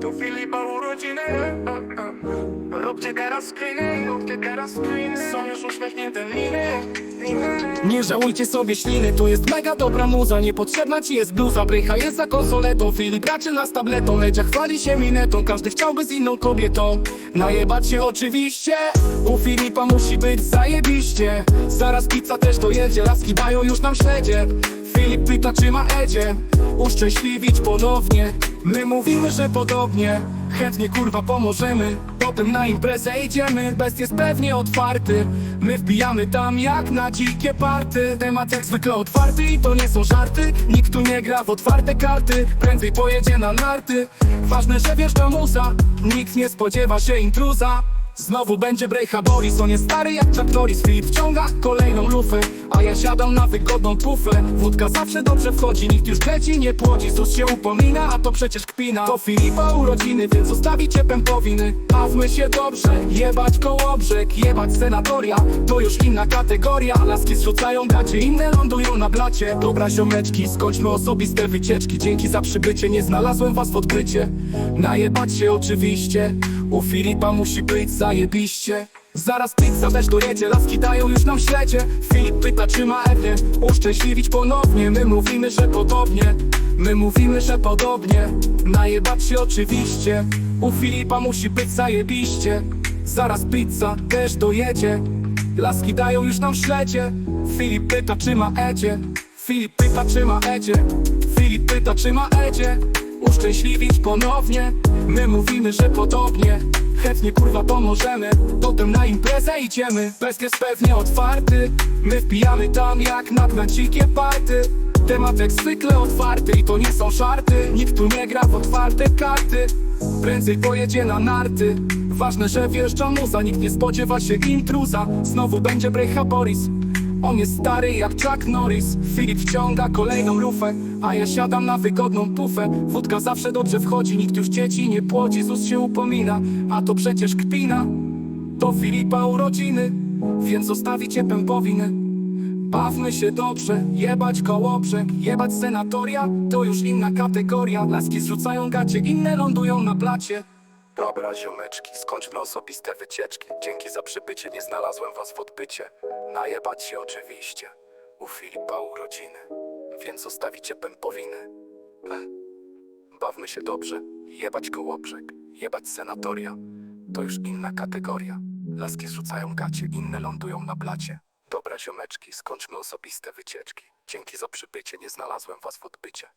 Tu Filipa urodziny Róbcie teraz screeny, róbcie teraz screeny. Są już uśmiechnięte liny, Nie żałujcie sobie śliny, to jest mega dobra muza. Niepotrzebna ci jest bluza, brycha jest za konsoletą Filip raczy nas tabletą, Ledzia chwali się minetą Każdy chciałby z inną kobietą. Najebać się oczywiście. U Filipa musi być zajebiście. Zaraz pizza też dojedzie, laski dają już nam śledzie Filip pyta czy ma Edzie. Uszczęśliwić ponownie. My mówimy, że podobnie. Chętnie kurwa pomożemy. Potem na imprezę idziemy. Best jest pewnie otwarty. My wbijamy tam jak na dzikie party. Temat jak zwykle otwarty i to nie są żarty. Nikt tu nie gra w otwarte karty. Prędzej pojedzie na narty. Ważne, że wiesz to muza. Nikt nie spodziewa się intruza Znowu będzie Brecha Boris On jest stary jak Chuck Norris. Filip wciąga kolejną lufę A ja siadam na wygodną tuflę Wódka zawsze dobrze wchodzi Nikt już dzieci nie płodzi. Sus się upomina, a to przecież kpina. To Filipa urodziny, więc zostawicie pępowiny. Bawmy się dobrze, jebać kołobrzeg Jebać senatoria, to już inna kategoria. Laski zrzucają gacie, inne lądują na blacie. Dobra ziomeczki, skończmy osobiste wycieczki. Dzięki za przybycie, nie znalazłem was w odkrycie. Najebać się oczywiście U Filipa musi być zajebiście. Zaraz pizza też dojedzie, laski dają już nam śledzie Filip pyta czy ma Ewę, uszczęśliwić ponownie My mówimy, że podobnie, my mówimy, że podobnie. Najebać się oczywiście, u Filipa musi być zajebiście. Zaraz pizza też dojedzie, laski dają już nam śledzie Filip pyta czy ma Edzie, Filip pyta czy ma Edzie Filip pyta czy ma Edzie Uszczęśliwić ponownie. My mówimy, że podobnie. Chętnie kurwa pomożemy. Potem na imprezę idziemy. Bez jest pewnie otwarty. My wpijamy tam jak na dzikie party. Temat jak zwykle otwarty I to nie są żarty. Nikt tu nie gra w otwarte karty. Prędzej pojedzie na narty. Ważne, że wjeżdża muza. Nikt nie spodziewa się intruza. Znowu będzie Brecha Boris on jest stary jak Chuck Norris. Filip wciąga kolejną lufę A ja siadam na wygodną pufę. Wódka zawsze dobrze wchodzi Nikt już dzieci nie płodzi Zus się upomina A to przecież kpina. To Filipa urodziny Więc zostawicie pępowiny Bawmy się dobrze, jebać kołobrzeg Jebać senatoria, to już inna kategoria. Laski zrzucają gacie, inne lądują na placie Dobra ziomeczki, skończmy osobiste wycieczki. Dzięki za przybycie, nie znalazłem was w odbycie. Najebać się oczywiście. U Filipa urodziny Więc zostawicie pępowiny. Bawmy się dobrze, jebać kołobrzeg Jebać senatoria. To już inna kategoria. Laski zrzucają gacie, inne lądują na blacie. Dobra ziomeczki, skończmy osobiste wycieczki. Dzięki za przybycie, nie znalazłem was w odbycie